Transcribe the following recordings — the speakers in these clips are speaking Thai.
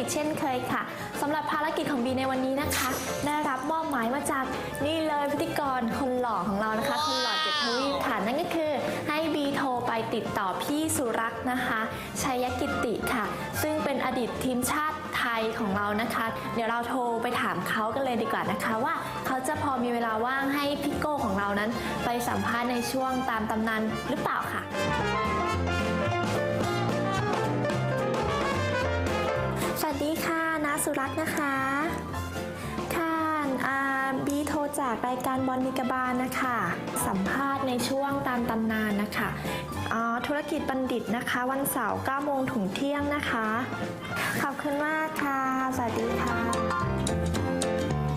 กิจเช่นเคยค่ะสำหรับภารกิจของบีในวันนี้นะคะ ได้รับมอบหมายมาจากนี่เลยพิธีกรคนหล่อของเรานะคะ คนหล่อเจ็ดทวีปค่ะนั่นก็คือให้บีโทรไปติดต่อพี่สุรักษ์นะคะชัยกิตติค่ะ ซึ่งเป็นอดีตทีมชาติไทยของเรานะคะ เดี๋ยวเราโทรไปถามเขากันเลยดีกว่านะคะว่าเขาจะพอมีเวลาว่างให้พี่โก้ของเรานั้น ไปสัมภาษณ์ในช่วงตามตำนานหรือเปล่าค่ะ สวัสดีค่ะนาสุรักษ์นะคะค่ะอาบีโทรจากรายการบอลนิกบาลนะคะ สัมภาษณ์ในช่วงตามตำนานนะคะธุรกิจบัณฑิตนะคะ วันเสาร์9โมงถึงเที่ยงนะคะ ขอบคุณมากค่ะ สวัสดีค่ะ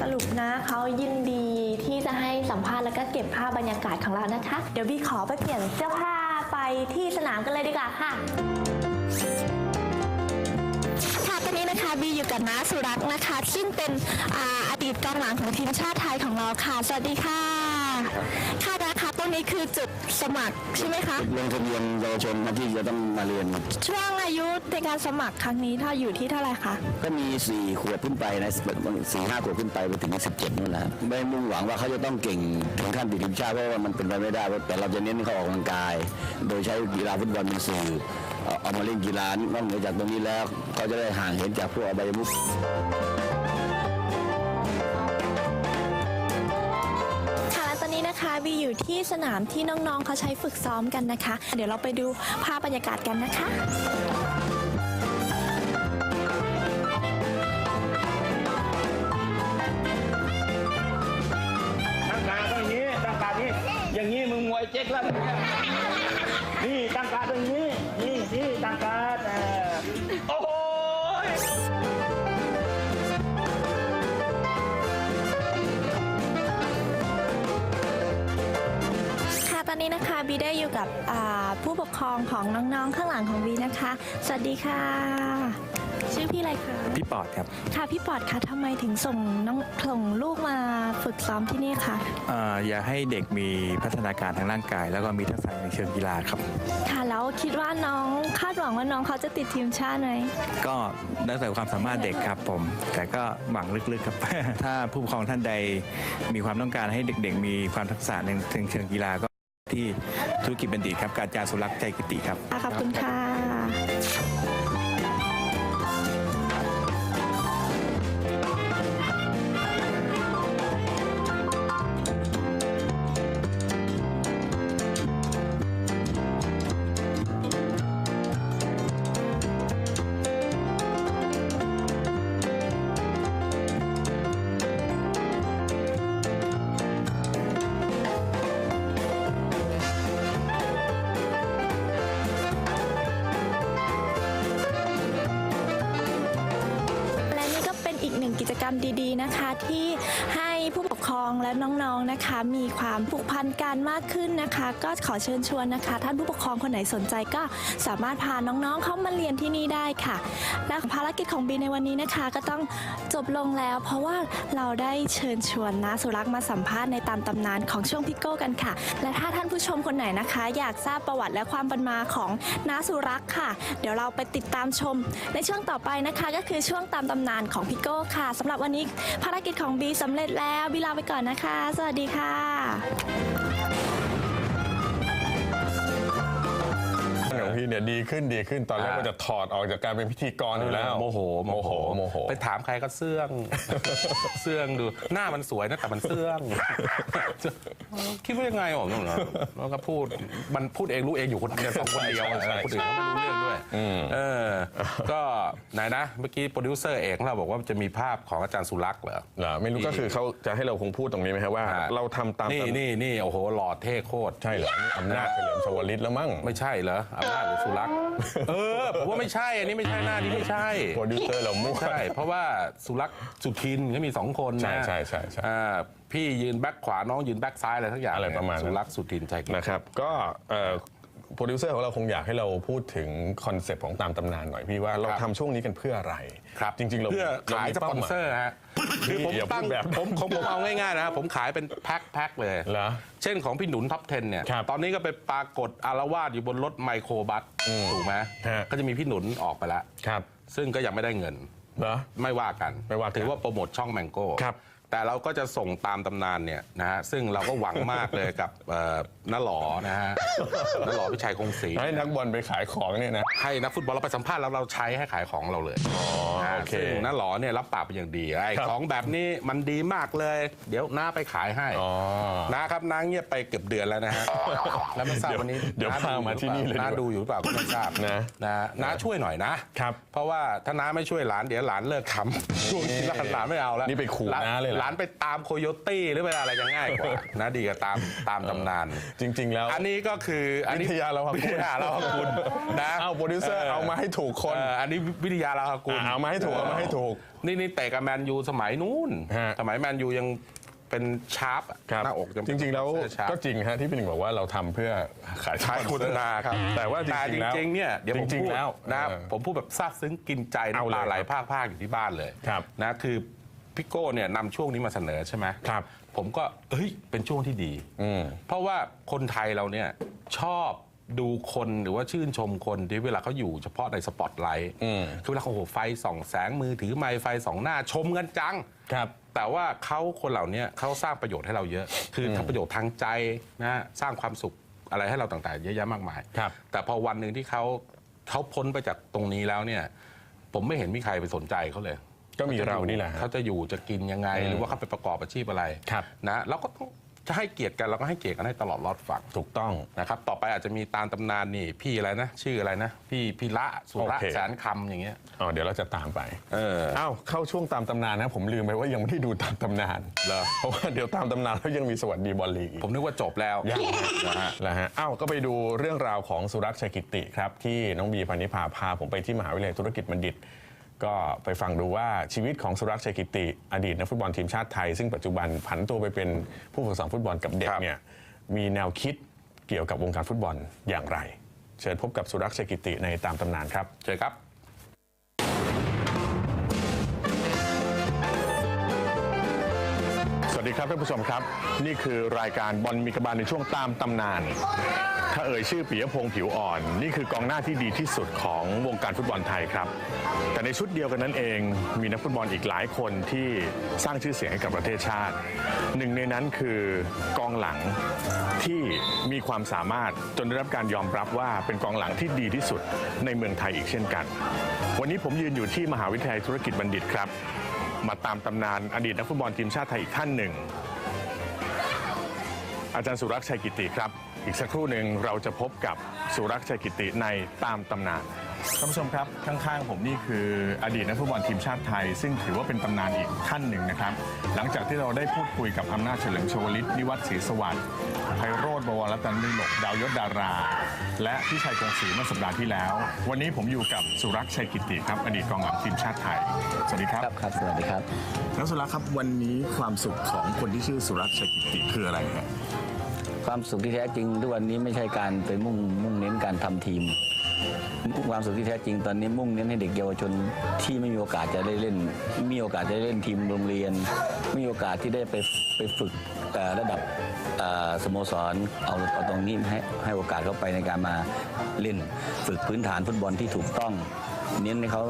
สรุปนะเขายินดีที่จะให้สัมภาษณ์แล้วก็เก็บภาพบรรยากาศของเรานะคะ เดี๋ยวบีขอไปเปลี่ยนเสื้อผ้าไปที่สนามกันเลยดีกว่าค่ะ นนี้นะคะบีอยู่กับน้าสุรักษ์นะคะ ซึ่งเป็นอาอดีตกองหลังของทีมชาติไทยของเราค่ะ สวัสดีค่ะ ค่ะนะคะตรงนี้คือจุดสมัครใช่ไหมคะ ลงทะเบียนเยาวชนนะที่จะต้องมาเรียนช่วงอายุในการสมัครครั้งนี้ถ้าอยู่ที่เท่าไหร่คะ ก็มี 4 ขวบขึ้นไปนะสี่ห้าขวบขึ้นไปไปถึง 17นู่นแหละไม่มุ่งหวังว่าเขาจะต้องเก่งถึงขั้นติดทีมชาติเพราะว่ามันเป็นไปไม่ได้แต่เราจะเน้นเขาออกกำลังกาย โดยใช้กีฬาฟุตบอลเป็นสื่อ เอาเอามาเล่นกีฬานอกเหนือจากตรงนี้แล้วเขาจะได้ห่างเห็นจากพวกอบายมุขค่ะและตอนนี้นะคะบีอยู่ที่สนามที่น้องๆเขาใช้ฝึกซ้อมกันนะคะ เดี๋ยวเราไปดูภาพบรรยากาศกันนะคะ ตั้งการต้องอย่างนี้ตั้งการนี้ อย่างนี้มึงมวยเจ๊กแล้ว นี่ตั้งการ นนี้นะคะบีได้อยู่กับอ่าผู้ปกครองของน้องๆข้างหลังของบีนะคะ สวัสดีค่ะ ชื่อพี่อะไรคะพี่ปอดครับ ค่ะพี่ปอดคะทำไมถึงส่งน้องส่งลูกมาฝึกซ้อมที่นี่คะเอ่ออยากให้เด็กมีพัฒนาการทางร่างกาย แล้วก็มีทักษะในเชิงกีฬาครับ ค่ะแล้วคิดว่าน้องคาดหวังว่าน้องเขาจะติดทีมชาติไหมก็แล้วแต่ความสามารถเด็กครับผม แต่ก็หวังลึกๆครับ ถ้าผู้ปกครองท่านใดมีความต้องการให้เด็ก ๆ มีความทักษะในเชิงกีฬาก็ ที่ธุรกิจบัณฑิตครับ การจาสุรักษ์ใจกิติครับ ขอบคุณค่ะ จกรรมดีๆนะคะที่ให้ ครองและน้องๆนะคะ มีความผูกพันกันมากขึ้นนะคะ ก็ขอเชิญชวนนะคะ ท่านผู้ปกครองคนไหนสนใจก็สามารถพาน้องๆเข้ามาเรียนที่นี่ได้ค่ะ และภารกิจของบีในวันนี้นะคะ ก็ต้องจบลงแล้ว เพราะว่าเราได้เชิญชวนนะสุรักษ์มาสัมภาษณ์ในตามตำนานของช่วงพิโก้กันค่ะ และถ้าท่านผู้ชมคนไหนนะคะ อยากทราบประวัติและความเป็นมาของน้าสุรักษ์ค่ะ เดี๋ยวเราไปติดตามชม ในช่วงต่อไปนะคะ ก็คือช่วงตามตำนานของพิโก้ค่ะสำหรับวันนี้ภารกิจของบีสำเร็จแล้วบีลาไปก่อนนะคะ สวัสดีค่ะ พี่เนี่ยดีขึ้นดีขึ้นตอนแรกอ่าว่าจะถอดออกจากการเป็นพิธีกรอยู่แล้วโมโหโมโหโมโห ไปถามใครก็เสื่อง เสื่องดูหน้ามันสวยนะแต่มันเสื่อง คิดว่ายังไงผมเหรอแล้วก็พูดมันพูดเองรู้เองอยู่คนเดียวสองคนเดียวใช่ใช่คนอื่นก็ไม่รู้เรื่องด้วยอืมเออ ก็ไหนนะเมื่อกี้โปรดิวเซอร์เอกของเราบอกว่าจะมีภาพของอาจารย์สุรักษ์เหรอเหรอไม่รู้ก็คือเขาจะให้เราคงพูดตรงนี้ไหมครับว่าอ่าเราทำตามนี่ตามนี่นี่โอ้โหหล่อเท่โคตรใช่เหรอนี่อำนาจเฉลิมชวลิตแล้วมั้งไม่ใช่เหรออำนาจหรือสุรักษ์เออผมว่าไม่ใช่ อันนี้ไม่ใช่หน้านี้ไม่ใช่ โปรดิวเซอร์เรามั่วใช่ เพราะว่าสุรักษ์สุทินก็มีสองคนนะใช่ใช่ใช่ใช่อ่าพี่ยืนแบ็คขวาน้องยืนแบ็คซ้ายอะไรทั้งอย่างอะไรประมาณนั้น สุรักษ์สุทินใจกิจนะครับ ก็เอ่อ โปรดิวเซอร์ของเราคงอยากให้เราพูดถึงคอนเซปต์ของตามตำนานหน่อยพี่ว่าเราครับทำช่วงนี้กันเพื่ออะไร ครับจริง ๆ เราเพื่อเราขายมีสปอนเซอร์ฮะคือผมอย่าพูดตั้งแบบนั้นผมของผมเอาง่ายๆนะผมขายเป็นแพ็คแพ็คเลย เหรอ เช่นของพี่หนุนท็อป 10 เนี่ย ครับตอนนี้ก็ไปปรากฏอารวาสอยู่บนรถไมโครบัสถูกไหมฮะ ก็จะมีพี่หนุนออกไปแล้ว ครับซึ่งก็ยังไม่ได้เงิน เหรอ ไม่ว่ากันไม่ว่ากันถือว่าโปรโมทช่องแมงโก้ครับ แต่เราก็จะส่งตามตำนานเนี่ยนะฮะซึ่งเราก็หวังมากเลยกับเอ่อน้าหลอนะฮะน้าหลอพิชัยคงศรีให้นักบอลไปขายของเนี่ยนะ ให้นักฟุตบอลเราไปสัมภาษณ์แล้วเราใช้ให้ขายของเราเลยนะฮะโอเค ซึ่งน้าหลอเนี่ยรับปากเป็นอย่างดีไอ้ครับของแบบนี้มันดีมากเลย เดี๋ยวน้าไปขายให้อ๋อ นะครับน้าเงียบไปเกือบเดือนแล้วนะฮะแล้วไม่ทราบวันนี้เดี๋ยวน้พามาที่นี่เลยน้าดีกว่าดูอยู่หรือเปล่าก็ไม่ทราบนะนะน้าช่วยหน่อยนะครับเพราะว่าถ้าน้าไม่ช่วยหลานเดี๋ยวหลานเลิกทำช่วงนี้หลานหลานไม่เอาแล้ว นี่ไปขู่น้าเลยเหรอหลานไปตามโคโยตี้หรือไปอะไรจะง่ายกว่านะดีกับตามตามตำนาน จริง ๆ แล้ว อันนี้ก็คืออันนี้วิทยาเราหกุลวิทยาเราหกุลนะเอาโปรดิวเซอร์เอามาให้ถูกคนเอออันนี้วิทยาเราหกุลอะเอามาให้ถูกเอามาให้ถูก นี่นี่เตะกับแมนยูสมัยนู้นฮะสมัยแมนยูยังเป็นชาร์ปอะครับหน้าอกยังจริง ๆ แล้วเสื้อชาร์ปก็จริงฮะที่พี่หนึ่งบอกว่าเราทำเพื่อขายขายโฆษณาครับแต่ว่าจแต่จริงๆแล้วริงๆเนี่ยเดี๋ยวผมจริงพูดๆแล้วนะเออผมพูดแบบซาบซึ้งกินใจเอาเลยน้ำตาไหลภาคภาคๆอยู่ที่บ้านเลยครับนะคือ พี่โก้เนี่ยนำช่วงนี้มาเสนอใช่ไหมครับ ผมก็เฮ้ยเป็นช่วงที่ดี อืม เพราะว่าคนไทยเราเนี่ยชอบดูคนหรือว่าชื่นชมคนที่เวลาเขาอยู่เฉพาะในสปอตไลท์อืม คือเวลาเขาโอ้โหไฟส่องแสงมือถือไมค์ไฟส่องหน้าชมกันจัง ครับ แต่ว่าเขาคนเหล่านี้เขาสร้างประโยชน์ให้เราเยอะ คือทำประโยชน์ทางใจนะฮะสร้างความสุขอะไรให้เราต่างๆ เยอะแยะมากมาย ครับ แต่พอวันหนึ่งที่เขาเขาพ้นไปจากตรงนี้แล้วเนี่ย ผมไม่เห็นมีใครไปสนใจเขาเลย ก็มีเรานี่แหละฮะเขาจะอยู่จะกินยังไง หรือว่าเขาไปประกอบอาชีพอะไรครับนะเราก็ต้องจะให้เกียรติกันเราก็ให้เกียรติกันให้ตลอดรอดฝั่งถูกต้องนะครับ ต่อไปอาจจะมีตามตำนานนี่พี่อะไรนะ ชื่ออะไรนะ พี่พิระสุระโอเคแสนคำอย่างเงี้ยอ๋อเดี๋ยวเราจะตามไปเอออ้าวเข้าช่วงตามตำนานนะผมลืมไปว่ายังไม่ได้ดูตามตำนานเหรอเพราะว่าเดี๋ยวตามตำนานแล้วยังมีสวัสดีบอลลีกอีกผมนึกว่าจบแล้วยังนะฮะแล้วฮะอ้าวก็ไปดูเรื่องราวของสุรักษ์ชัยกิติครับที่น้องบีพานิพาพาผมไปที่มหาวิทยาลัยธุรกิจบัณฑิต ก็ไปฟังดูว่าชีวิตของสุรักษ์ชัยกิติ อดีตนักฟุตบอลทีมชาติไทย ซึ่งปัจจุบันผันตัวไปเป็นผู้ฝึกสอนฟุตบอลกับเด็กครับเนี่ยมีแนวคิดเกี่ยวกับวงการฟุตบอลอย่างไร เชิญพบกับสุรักษ์ชัยกิติในตามตำนานครับเชิญครับ ดีครับท่านผู้ชมครับ นี่คือรายการบอลมีกระบาลในช่วงตามตำนาน ถ้าเอ่ยชื่อปิยพงษ์ผิวอ่อน นี่คือกองหน้าที่ดีที่สุดของวงการฟุตบอลไทยครับ แต่ในชุดเดียวกันนั้นเองมีนักฟุตบอลอีกหลายคนที่สร้างชื่อเสียงให้กับประเทศชาติ หนึ่งในนั้นคือกองหลังที่มีความสามารถจนได้รับการยอมรับว่าเป็นกองหลังที่ดีที่สุดในเมืองไทยอีกเช่นกัน วันนี้ผมยืนอยู่ที่มหาวิทยาลัยธุรกิจบัณฑิตครับ มาตามตำนานอดีตนักฟุตบอลทีมชาติไทยอีกท่านหนึ่ง อาจารย์สุรักษ์ชัยกิติครับ อีกสักครู่หนึ่งเราจะพบกับสุรักษ์ชัยกิติในตามตำนาน ท่านผู้ชมครับข้างๆผมนี่คืออดีตนักฟุตบอลทีมชาติไทย ซึ่งถือว่าเป็นตำนานอีกท่านหนึ่งนะครับ หลังจากที่เราได้พูดคุยกับอำนาจเฉลิมโชวลิตนิวัฒน์ศรีสวัสดิ์ไพโรธบวรรัตนดิลกดาวยศดารา และพี่ชัยกงศรีเมื่อสัปดาห์ที่แล้ว วันนี้ผมอยู่กับสุรักษ์ชัยกิติครับอดีตกองหลังทีมชาติไทยสวัสดีครับครับครับสวัสดีครับนักสุรักษ์ครับวันนี้ความสุขของคนที่ชื่อสุรักษ์ชัยกิติคืออะไรครับความสุขที่แท้จริงทุกวันนี้ไม่ใช่การไปมุ่งมุ่งเน้นการทำทีม ความสุขที่แท้จริงตอนนี้มุ่งเน้นให้เด็กเยาวชนที่ไม่มีโอกาสจะได้เล่น มีโอกาสจะได้เล่นทีมโรงเรียน มีโอกาสที่ได้ไปไปฝึกระดับสโมสรเอาเอาตรงนี้ให้ให้โอกาสเขาไปในการมาเล่น ฝึกพื้นฐานฟุตบอลที่ถูกต้อง เน้นให้เขา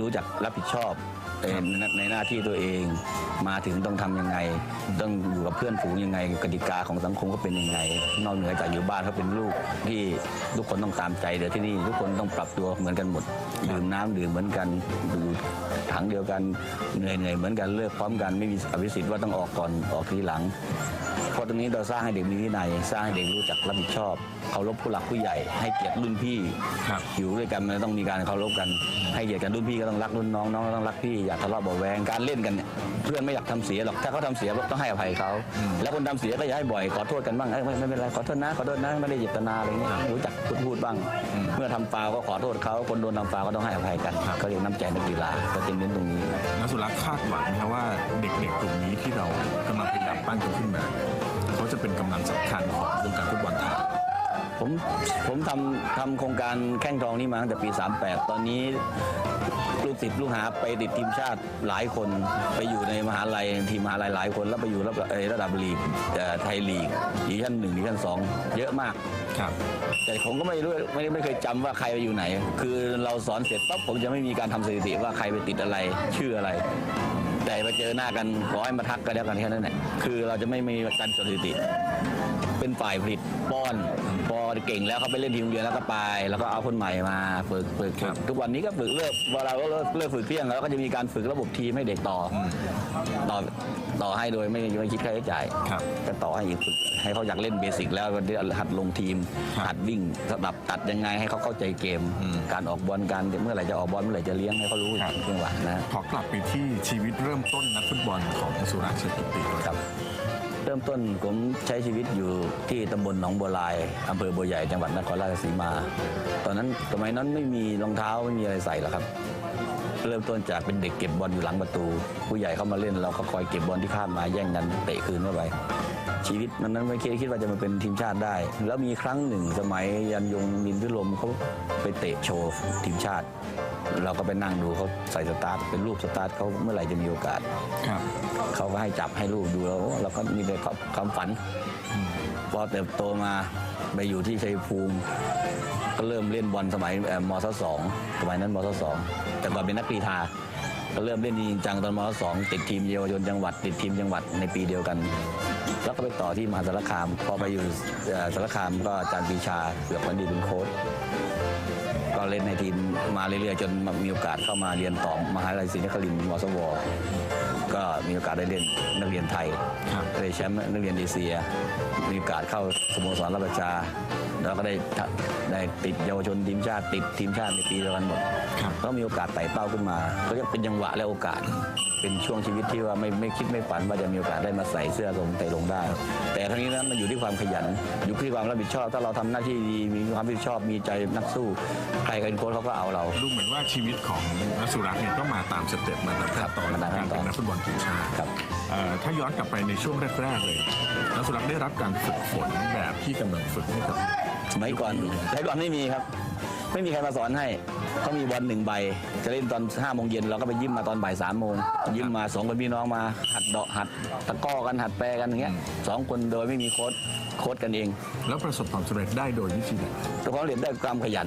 รู้จักรับผิดชอบในในหน้าที่ตัวเอง มาถึงต้องทำยังไง ต้องอยู่กับเพื่อนฝูงยังไงกติกาของสังคมก็เป็นยังไง นอกเหนือจากอยู่บ้านเขาเป็นลูกที่ทุกคนต้องตามใจเดี๋ยวที่นี่ทุกคนต้องปรับตัวเหมือนกันหมดดื่มน้ำดื่มเหมือนกันดูถังเดียวกันเหนื่อยเหนื่อยเหมือนกันเลิกพร้อมกันไม่มีอภิสิทธิ์ว่าต้องออกก่อนออกทีหลัง เพราะตรงนี้เราสร้างให้เด็กมีวินัยสร้างให้เด็กรู้จักรับผิดชอบเคารพผู้หลักผู้ใหญ่ ให้เกียรติรุ่นพี่ครับอยู่ด้วยกันมันต้องมีการเคารพกัน ให้เกียรติกันรุ่นพี่ก็ต้องรักรุ่นน้องน้องก็ต้องรักพี่อย่าทะเลาะเบาะแวงการเล่นกันเนี่ยเพื่อนไม่อยากทำเสียหรอกถ้าเขาทำเสียต้องให้อภัยเขาแล้วคนทำเสียก็อย่าให้บ่อยขอโทษกันบ้างเอ้ยไม่ไม่เป็นไรขอโทษนะขอโทษนะไม่ได้เจตนาอะไรเงี้ยรู้จักพูดพูดบ้าง เมื่อทำฟาวล์ก็ขอโทษเขาคนโดนทำฟาวล์ก็ต้องให้อภัยกันเขาเรียกน้ำใจนักกีฬาก็จะเน้นตรงนี้นักสุรักษ์คาดหวังนะครับว่าเด็กๆกลุ่มนี้ที่เรา ปั้นกันขึ้นมา เขาจะเป็นกำลังสำคัญของวงการฟุตบอลไทย ผมผมทำทำโครงการแข้งทองนี้มาตั้งแต่ปี 38 ตอนนี้ลูกติดลูกหาไปติดทีมชาติหลายคนไปอยู่ในมหาลัยทีมมหาลัยหลายคนแล้วไปอยู่ระดับเอ่อระดับลีกเอ่อไทยลีกดิวิชั่นหนึ่งดิวิชั่นสองเยอะมาก ครับ แต่ผมก็ไม่รู้ไม่ไม่เคยจำว่าใครไปอยู่ไหน คือเราสอนเสร็จปั๊บผมจะไม่มีการทำสถิติว่าใครไปติดอะไรชื่ออะไร แต่ไปเจอหน้ากันขอให้มาทักกันแล้วกันแค่นั้นแหละคือเราจะไม่มีการสถิติ เป็นฝ่ายผลิตป้อนพอเก่งแล้วเขาไปเล่นทีมโรงเรียนแล้วก็ไป แล้วก็เอาคนใหม่มาฝึกฝึกฝึกทุกวันนี้ก็ฝึกเลิกเวลาเราเลิกเลิกฝึกเที่ยงแล้วก็จะมีการฝึกระบบทีมให้เด็กต่ออต่อต่อให้โดยไม่ไม่คิดค่าใช้จ่ายครับก็ต่อให้อีกฝึกให้เขาอยากเล่นเบสิกแล้ววันนี้หัดลงทีมครับหัดวิ่งสลับตัดยังไงให้เขาเข้าใจเกมอืมการออกบอลการเมื่อไหร่จะออกบอลเมื่อไหร่จะเลี้ยงให้เขารู้ครับจังหวะนะขอกลับไปที่ชีวิตเริ่มต้นนักฟุตบอลของสุรักษ์เชยกิติครับเริ่มต้นผมใช้ชีวิตอยู่ที่ตำบลหนองบัวลายอำเภอบัวใหญ่จังหวัดนครราชสีมา ตอนนั้นสมัยนั้นไม่มีรองเท้าไม่มีอะไรใส่หรอกครับ เริ่มต้นจากเป็นเด็กเก็บบอลอยู่หลังประตู ผู้ใหญ่เข้ามาเล่นเราก็คอยเก็บบอลที่ข้ามมาแย่งกันเตะคืนเข้าไปชีวิตมันนั้นไม่คิดคิดว่าจะมาเป็นทีมชาติได้ แล้วมีครั้งหนึ่งสมัยยันยงมินพิลมเขาไปเตะโชว์ทีมชาติ เราก็ไปนั่งดูเขาใส่สตาร์ทเป็นรูปสตาร์ทเขาเมื่อไหร่จะมีโอกาสครับเขาก็ให้จับให้ลูกดูแล้วเราก็มีแต่ความฝันพอเติบโตมาไปอยู่ที่ชัยภูมิ ก็เริ่มเล่นบอลสมัยเอ่อมศสองสมัยนั้นมศสองแต่ก่อนเป็นนักกรีฑาก็เริ่มเล่นจริงจังตอนมศสองติดทีมเยาวชนจังหวัด ติดทีมจังหวัดในปีเดียวกัน แล้วก็ไปต่อที่มหาสารคาม พอไปอยู่เอ่อสารคามก็อาจารย์ปรีชาเกือกพันดีเป็นโค้ชก็ เล่นในทีมมาเรื่อยๆ จนมีโอกาสเข้ามาเรียนต่อมหาวิทยาลัยศรีนครินทร์มสวก็มีโอกาสได้เล่นนักเรียนไทยครับได้แชมป์นักเรียนเอเชีย มีโอกาสเข้าสโมสรรับประชา แล้วก็ได้ทะได้ติดเยาวชนทีมชาติติดทีมชาติในปีเดียวกันหมดครับก็มีโอกาสไต่เต้าขึ้นมาก็จะเป็นจังหวะและโอกาส เป็นช่วงชีวิตที่ว่าไม่ไม่คิดไม่ฝันว่าจะมีโอกาสได้มาใส่เสื้อทรงไตรลงได้ แต่ทั้งนี้นั้นมันอยู่ที่ความขยัน อยู่ที่ความรับผิดชอบ ถ้าเราทำหน้าที่ดีมีความรับผิดชอบมีใจนักสู้ใครเป็นโค้ชเขาก็เอาเรา ดูเหมือนว่าชีวิตของนักสุรักษ์เนี่ยก็มาตามสเต็ปมาตามขั้นตอนมาตามขั้การนตอนเป็นนักฟุตบอลทีมชาติครับ เอ่อถ้าย้อนกลับไปในช่วงแรกๆเลยนักสุรักษ์ได้รับการฝึกฝนแบบที่กำลังฝึกให้กับ สมัยก่อนสมัยก่อนไม่มีครับ ไม่มีใครมาสอนให้เขามีบอลหนึ่งใบ จะเล่นตอนห้าโมงเย็นเราก็ไปยิ้มมาตอนบ่ายสามโมงยิ้มมาสองคนพี่น้องมาหัดเดาะหัดตะกร้อกันหัดแปรกันอย่างเงี้ยสองคนโดยไม่มีโค้ด โค้ดกันเอง แล้วประสบความสำเร็จได้โดยวิธีใดแต่ความเรียนได้ความขยัน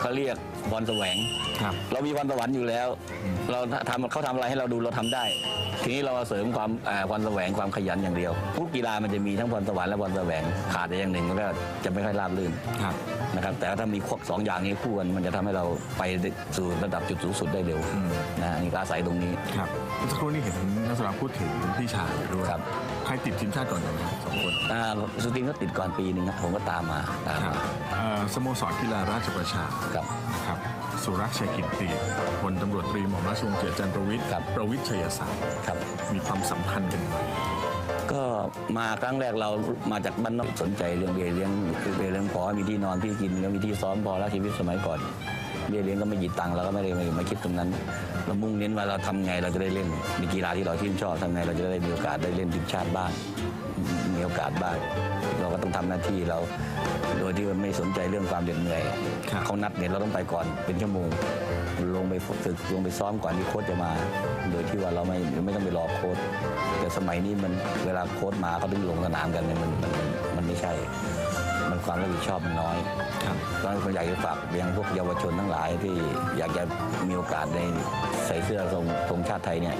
เขาเรียกบอลแสวง ครับ เรามีพรสวรรค์อยู่แล้ว เราทำเขาทำอะไรให้เราดูเราทำได้ ทีนี้เราเสริมความเอ่อพรแสวงความขยันอย่างเดียวทุกกีฬามันจะมีทั้งพรสวรรค์และพรแสวงขาดแต่อย่างหนึ่งมันก็จะไม่ค่อยราบรื่นครับ นะครับ แต่ถ้ามีควบสองอย่างนี้คู่กันมันจะทำให้เราไปสู่ระดับจุดสูงสุดได้เร็วอืม นะนี่ก็อาศัยตรงนี้ ครับเมื่อสักครู่นี้เห็นนักสุรักษ์พูดถึงพี่ชายด้วยครับ ใครติดทีมชาติก่อนกันนะสองคนอ่าสุตินก็ติดก่อนปีหนึ่งครับผมก็ตามมาตามครับมาเอ่อสโมสรกีฬาราชประชาครับ นะครับสุรักษ์ชัยกิตติพลตำรวจตรีหม่อมราชวงศ์เกียรติจันทรวิทย์ครับ ประวิทย์ชัยศาสตร์ครับ มีความสัมพันธ์กันไหมก็มาครั้งแรกเรามาจากบ้านนอกสนใจเรื่องเบี้ยเลี้ยงคือเบี้ยเลี้ยงพอมีที่นอนที่กินก็มีที่ซ้อมพอแล้วชีวิตสมัยก่อน เบี้ยเลี้ยงก็ไม่กี่ตังค์เราก็ไม่ได้ไม่ไม่คิดตรงนั้น เรามุ่งเน้นว่าเราทำไงเราจะได้เล่นมีกีฬาที่เราชื่นชอบทำไงเราจะได้มีโอกาสได้เล่นทีมชาติบ้างมีโอกาสบ้าง เราก็ต้องทำหน้าที่เรา โดยที่ไม่สนใจเรื่องความเหน็ดเหนื่อยครับเขานัดเนี่ยเราต้องไปก่อนเป็นชั่วโมง ลงไปฝึกลงไปซ้อมก่อนที่โค้ชจะมา โดยที่ว่าเราไม่ไม่ต้องไปรอโค้ชแต่สมัยนี้มันเวลาโค้ชมาเขาถึงลงสนามกันเนี่ยมันมันมันไม่ใช่มัน ความรับผิดชอบมันน้อยครับตอนนี้ผมอยากจะฝากไปยังพวกเยาวชนทั้งหลายที่อยากจะมีโอกาสในใส่เสื้อทรงธงชาติไทยเนี่ย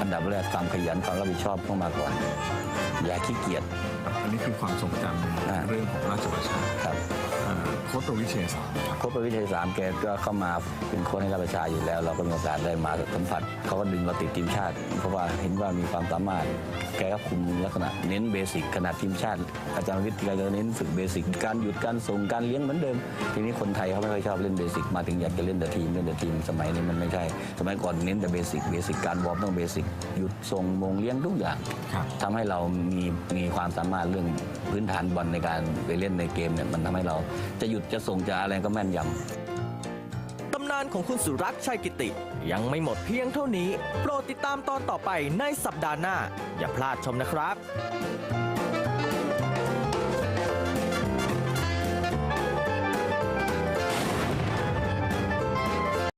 อันดับแรกความขยันความรับผิดชอบเข้ามาก่อน อย่าขี้เกียจอันนี้คือความทรงจำอ่าในเรื่องของราชประชาครับเอ่อ โค้ชประวิทย์ชัยศาสตร์ครับโค้ชประวิทยสามแกก็เข้ามาเป็นโค้ชให้รับประชาอยู่แล้ว เราก็มีโอกาสได้มาสัมผัสเขาก็ดึงเราติดทีมชาติ เพราะว่าเห็นว่ามีความสามารถ แกก็คุมลักษณะเน้นเบสิกขนาดทีมชาติ อาจารย์วิทย์แกก็เน้นฝึกเบสิกการหยุดการส่งการเลี้ยงเหมือนเดิม ทีนี้คนไทยเขาไม่ค่อยชอบเล่นเบสิกมาถึงอยากจะเล่นแต่ทีมเล่นแต่ทีมสมัยนี้มันไม่ใช่ สมัยก่อนเน้นแต่เบสิกเบสิกการวอร์มต้องเบสิกหยุดส่งมงเลี้ยงทุกอย่างครับทำให้เรามีมีความสามารถเรื่องพื้นฐานบอลในการไปเล่นในเกมเนี่ยมันทำให้เราจะหยุดจะส่งจะอะไรก็แม่นยำ ตำนานของคุณสุรักษ์ชัยกิติ ยังไม่หมดเพียงเท่านี้ โปรดติดตามตอนต่อไปในสัปดาห์หน้า อย่าพลาดชมนะครับ